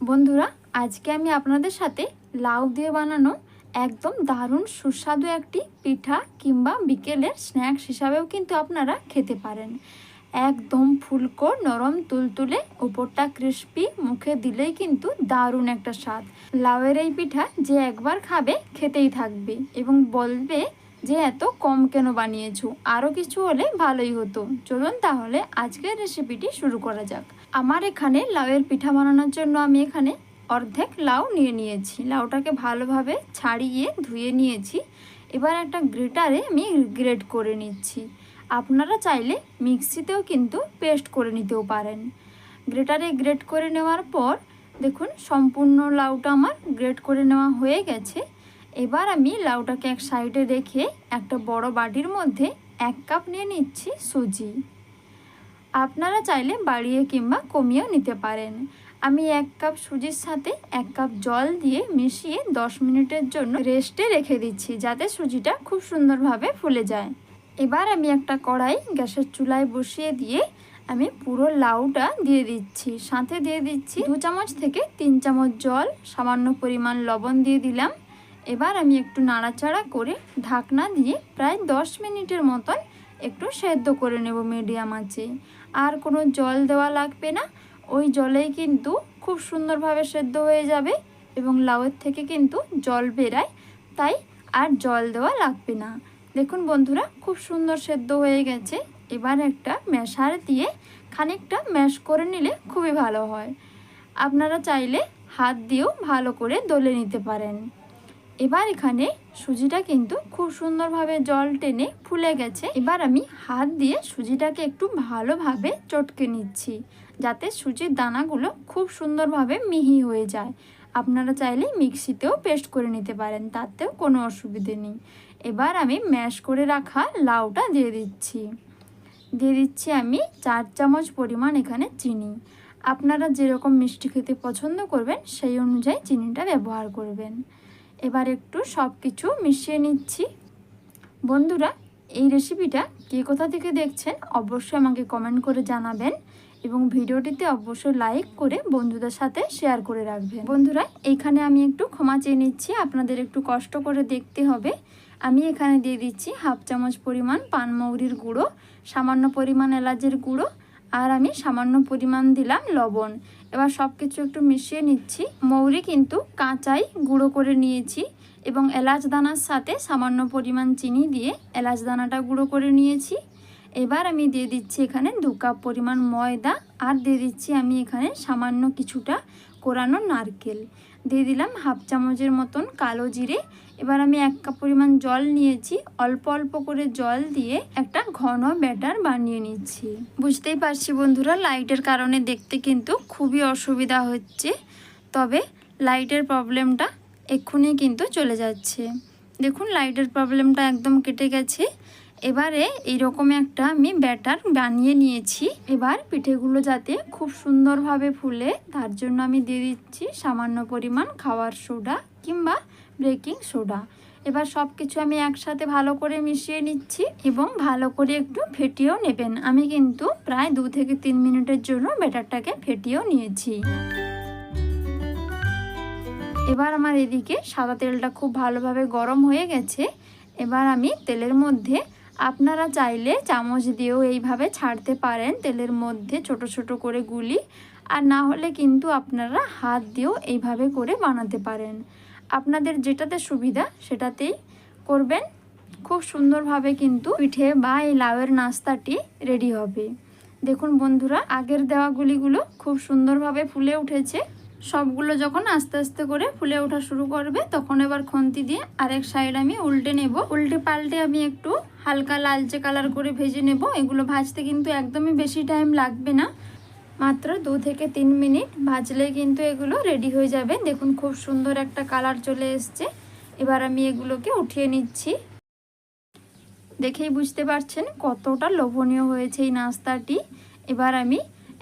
বন্ধুরা, আজকে আমি আপনাদের সাথে লাউ দিয়ে বানানো একদম দারুণ সুস্বাদু একটি পিঠা কিংবা বিকেলের স্ন্যাক্স হিসাবেও কিন্তু আপনারা খেতে পারেন। একদম ফুলকো নরম তুলতুলে উপরটা ক্রিস্পি মুখে দিলেই কিন্তু দারুণ একটা স্বাদ। লাউয়ের এই পিঠা যে একবার খাবে খেতেই থাকবে এবং বলবে যে এত কম কেন বানিয়েছো? আরও কিছু হলে ভালোই হতো। চলুন তাহলে আজকের রেসিপিটি শুরু করা যাক। আমার এখানে লাউয়ের পিঠা বানানোর জন্য আমি এখানে অর্ধেক লাউ নিয়ে নিয়েছি। লাউটাকে ভালোভাবে ছাড়িয়ে ধুয়ে নিয়েছি। এবার একটা গ্রেটারে আমি গ্রেট করে নিচ্ছি। আপনারা চাইলে মিক্সিতেও কিন্তু পেস্ট করে নিতেও পারেন। গ্রেটারে গ্রেট করে নেওয়ার পর দেখুন, সম্পূর্ণ লাউটা আমার গ্রেট করে নেওয়া হয়ে গেছে। এবার আমি লাউটাকে এক সাইডে রেখে একটা বড় বাটির মধ্যে এক কাপ নিয়ে নিচ্ছি সুজি। আপনারা চাইলে বাড়িয়ে কিংবা কমিয়েও নিতে পারেন। আমি এক কাপ সুজির সাথে এক কাপ জল দিয়ে মিশিয়ে দশ মিনিটের জন্য রেস্টে রেখে দিচ্ছি যাতে সুজিটা খুব সুন্দরভাবে ফুলে যায়। এবার আমি একটা কড়াই গ্যাসের চুলায় বসিয়ে দিয়ে আমি পুরো লাউটা দিয়ে দিচ্ছি। সাথে দিয়ে দিচ্ছি দু চামচ থেকে তিন চামচ জল, সামান্য পরিমাণ লবণ দিয়ে দিলাম। এবার আমি একটু নাড়াচাড়া করে ঢাকনা দিয়ে প্রায় দশ মিনিটের মতন একটু সেদ্ধ করে নেব মিডিয়াম আঁচে। আর কোনো জল দেওয়া লাগবে না, ওই জলেই কিন্তু খুব সুন্দরভাবে সেদ্ধ হয়ে যাবে এবং লাউয়ের থেকে কিন্তু জল বেরায়, তাই আর জল দেওয়া লাগবে না। দেখুন বন্ধুরা, খুব সুন্দর সেদ্ধ হয়ে গেছে। এবার একটা ম্যাশার দিয়ে খানিকটা ম্যাশ করে নিলে খুবই ভালো হয়। আপনারা চাইলে হাত দিয়েও ভালো করে দলে নিতে পারেন। এবার এখানে সুজিটা কিন্তু খুব সুন্দরভাবে জল টেনে ফুলে গেছে। এবার আমি হাত দিয়ে সুজিটাকে একটু ভালোভাবে চটকে নিচ্ছি, যাতে সুজির দানাগুলো খুব সুন্দরভাবে মিহি হয়ে যায়। আপনারা চাইলে মিক্সিতেও পেস্ট করে নিতে পারেন, তাতেও কোনো অসুবিধে নেই। এবার আমি ম্যাশ করে রাখা লাউটা দিয়ে দিচ্ছি। দিয়ে দিচ্ছি আমি চার চামচ পরিমাণ এখানে চিনি। আপনারা যেরকম মিষ্টি খেতে পছন্দ করবেন, সেই অনুযায়ী চিনিটা ব্যবহার করবেন। এবার একটু সব কিছু মিশিয়ে নিচ্ছি। বন্ধুরা, এই রেসিপিটা কে কোথা থেকে দেখছেন অবশ্যই আমাকে কমেন্ট করে জানাবেন এবং ভিডিওটিতে অবশ্যই লাইক করে বন্ধুদের সাথে শেয়ার করে রাখবেন। বন্ধুরা এইখানে আমি একটু ক্ষমা চেয়ে নিচ্ছি, আপনাদের একটু কষ্ট করে দেখতে হবে। আমি এখানে দিয়ে দিচ্ছি হাফ চামচ পরিমাণ পানমৌরির গুঁড়ো, সামান্য পরিমাণ এলাচের গুঁড়ো আর আমি সামান্য পরিমাণ দিলাম লবণ। এবার সব কিছু একটু মিশিয়ে নিচ্ছি। মৌরি কিন্তু কাঁচাই গুঁড়ো করে নিয়েছি এবং এলাচ দানার সাথে সামান্য পরিমাণ চিনি দিয়ে এলাচ দানাটা গুঁড়ো করে নিয়েছি। এবার আমি দিয়ে দিচ্ছি এখানে দু কাপ পরিমাণ ময়দা আর দিয়ে দিচ্ছি আমি এখানে সামান্য কিছুটা কোরানো নারকেল। দিয়ে দিলাম হাফ চামচের মতন কালো জিরে। এবার আমি এক কাপ পরিমাণ জল নিয়েছি। অল্প অল্প করে জল দিয়ে একটা ঘন ব্যাটার বানিয়ে নিচ্ছি। বুঝতেই পারছি বন্ধুরা, লাইটের কারণে দেখতে কিন্তু খুবই অসুবিধা হচ্ছে। তবে লাইটের প্রবলেমটা এক্ষুনি কিন্তু চলে যাচ্ছে। দেখুন, লাইটের প্রবলেমটা একদম কেটে গেছে। এবারে এইরকম একটা আমি ব্যাটার বানিয়ে নিয়েছি। এবার পিঠেগুলো যাতে খুব সুন্দরভাবে ফুলে, তার জন্য আমি দিয়ে দিচ্ছি সামান্য পরিমাণ খাওয়ার সোডা কিংবা বেকিং সোডা। এবার সব কিছু আমি একসাথে ভালো করে মিশিয়ে নিচ্ছি এবং ভালো করে একটু ফেটিয়েও নেবেন। আমি কিন্তু প্রায় দু থেকে তিন মিনিটের জন্য ব্যাটারটাকে ফেটিয়েও নিয়েছি। এবার আমার এদিকে সাদা তেলটা খুব ভালোভাবে গরম হয়ে গেছে। এবার আমি তেলের মধ্যে আপনারা চাইলে চামচ দিয়েও এইভাবে ছাড়তে পারেন তেলের মধ্যে ছোট ছোট করে গুলি, আর না হলে কিন্তু আপনারা হাত দিয়েও এইভাবে করে বানাতে পারেন। আপনাদের যেটাতে সুবিধা সেটাতেই করবেন। খুব সুন্দরভাবে কিন্তু পিঠে বা এই লাউয়ের নাস্তাটি রেডি হবে। দেখুন বন্ধুরা, আগের দেওয়া গুলিগুলো খুব সুন্দরভাবে ফুলে উঠেছে। সবগুলো যখন আস্তে আস্তে করে ফুলে ওঠা শুরু করবে, তখন এবার খন্তি দিয়ে আরেক সাইড আমি উল্টে নেব। উল্টে পাল্টে আমি একটু হালকা লালচে কালার করে ভেজে নেব। এগুলো ভাজতে কিন্তু একদমই বেশি টাইম লাগবে না। মাত্র দু থেকে তিন মিনিট ভাজলে কিন্তু এগুলো রেডি হয়ে যাবে। দেখুন খুব সুন্দর একটা কালার চলে এসছে। এবার আমি এগুলোকে উঠিয়ে নিচ্ছি। দেখেই বুঝতে পারছেন কতটা লোভনীয় হয়েছে এই নাস্তাটি। এবার আমি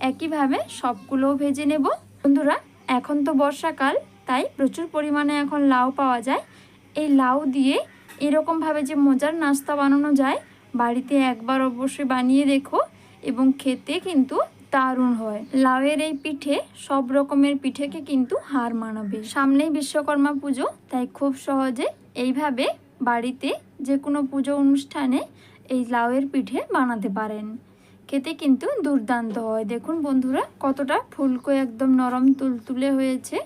একইভাবে সবগুলোও ভেজে নেব। বন্ধুরা এখন তো বর্ষাকাল, তাই প্রচুর পরিমাণে এখন লাউ পাওয়া যায়। এই লাউ দিয়ে এরকমভাবে যে মজার নাস্তা বানানো যায়, বাড়িতে একবার অবশ্যই বানিয়ে দেখো এবং খেতে কিন্তু দারুণ হয়। লাউয়ের এই পিঠে সব রকমের পিঠেকে কিন্তু হার মানাবে। সামনেই বিশ্বকর্মা পুজো, তাই খুব সহজে এইভাবে বাড়িতে যে কোনো পুজো অনুষ্ঠানে এই লাউয়ের পিঠে বানাতে পারেন। খেতে কিন্তু দুর্দান্ত হয়। দেখুন বন্ধুরা, কতটা ফুলকো একদম নরম তুলতুলে হয়েছে।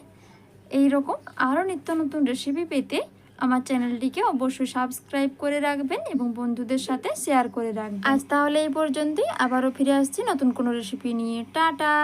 এই রকম আরও নিত্য নতুন রেসিপি পেতে আমার চ্যানেলটিকে অবশ্যই সাবস্ক্রাইব করে রাখবেন এবং বন্ধুদের সাথে শেয়ার করে রাখবেন। আজ তাহলে এই পর্যন্তই। আবারও ফিরে আসছি নতুন কোনো রেসিপি নিয়ে। টাটা!